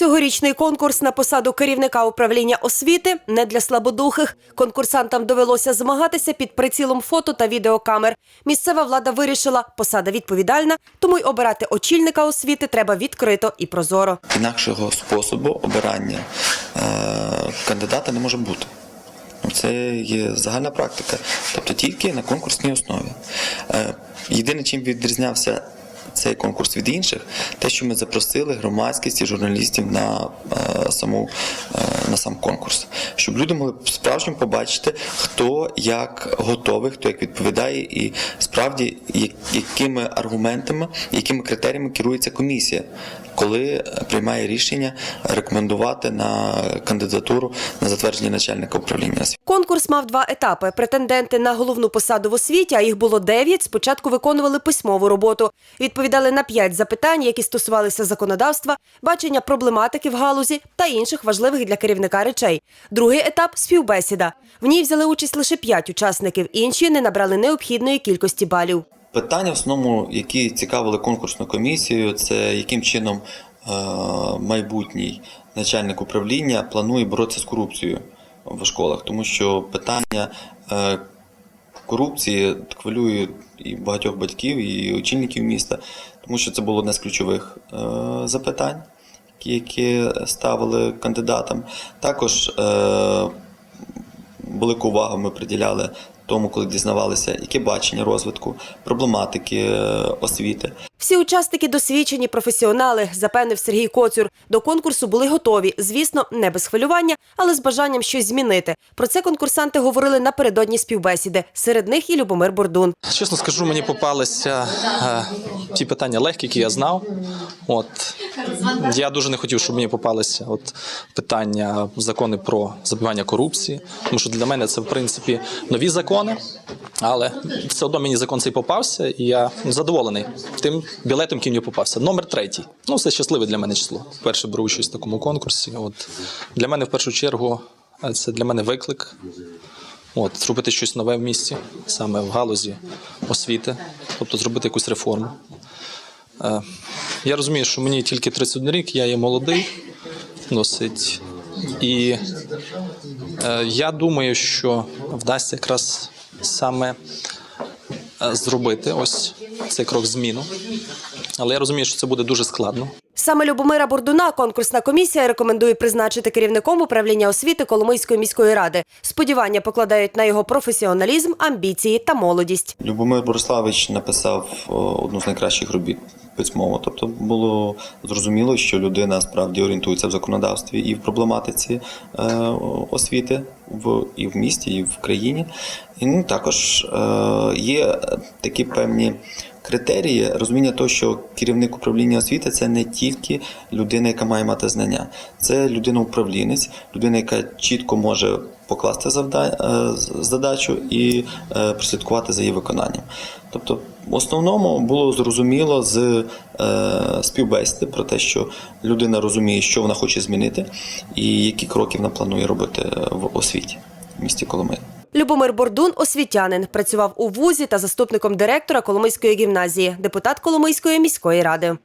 Цьогорічний конкурс на посаду керівника управління освіти не для слабодухих. Конкурсантам довелося змагатися під прицілом фото та відеокамер. Місцева влада вирішила, посада відповідальна, тому й обирати очільника освіти треба відкрито і прозоро. Інакшого способу обирання е, кандидата не може бути. Ну, Це є загальна практика, тобто тільки на конкурсній основі. Е, Єдине, чим відрізнявся цей конкурс від інших, те, що ми запросили громадськість і журналістів на, е, саму, е, на сам конкурс, щоб люди могли справжньо побачити, хто як готовий, хто як відповідає, і справді якими аргументами, якими критеріями керується комісія, коли приймає рішення рекомендувати на кандидатуру на затвердження начальника управління. Конкурс мав два етапи. Претенденти на головну посаду в освіті, а їх було дев'ять, спочатку виконували письмову роботу. Відповідали на п'ять запитань, які стосувалися законодавства, бачення проблематики в галузі та інших важливих для керівника речей. Другий етап співбесіда. В ній взяли участь лише п'ять учасників, інші не набрали необхідної кількості балів. Питання, в основному, які цікавили конкурсну комісію, це яким чином е, майбутній начальник управління планує боротися з корупцією в школах, тому що питання е, корупції хвилює і багатьох батьків, і очільників міста, тому що це було одне з ключових е, запитань, які, ставили кандидатам. Також е, велику увагу ми приділяли тому, коли дізнавалися, яке бачення розвитку, проблематики е, освіти. Всі учасники досвідчені професіонали, запевнив Сергій Коцюр. До конкурсу були готові. Звісно, не без хвилювання, але з бажанням щось змінити. Про це конкурсанти говорили напередодні співбесіди. Серед них і Любомир Бордун. Чесно скажу, мені попалися е, ті питання легкі, які я знав. От я дуже не хотів, щоб мені попалися от питання закони про запобігання корупції, тому що для мене це в принципі нові закони, але все одно мені закон цей попався, і я задоволений тим білетом, який попався. Номер третій. Ну, це щасливе для мене число. Перше беру участь в такому конкурсі. От для мене в першу чергу е, це для мене виклик. От, зробити щось нове в місті, саме в галузі освіти, тобто зробити якусь реформу. Е, я розумію, що мені тільки 31 рік, я є молодий, досить. І е, я думаю, що вдасться якраз саме е, зробити ось цей крок зміну. Але я розумію, що це буде дуже складно. Саме Любомира Бордуна конкурсна комісія рекомендує призначити керівником управління освіти Коломийської міської ради. Сподівання покладають на його професіоналізм, амбіції та молодість. Любомир Бориславич написав одну з найкращих робіт письмово. Тобто було зрозуміло, що людина справді орієнтується в законодавстві і в проблематиці е, освіти в, і в місті, і в країні. І ну, також е, є такі певні. Критерії розуміння того, що керівник управління освіти це не тільки людина, яка має мати знання, це людина-управлінець, людина, яка чітко може покласти е, задачу і е, прослідкувати за її виконанням. Тобто, в основному було зрозуміло з е, співбесіди про те, що людина розуміє, що вона хоче змінити, і які кроки вона планує робити в освіті в місті Коломиї. Любомир Бордун освітянин, працював у вузі та заступником директора Коломийської гімназії, депутат Коломийської міської ради.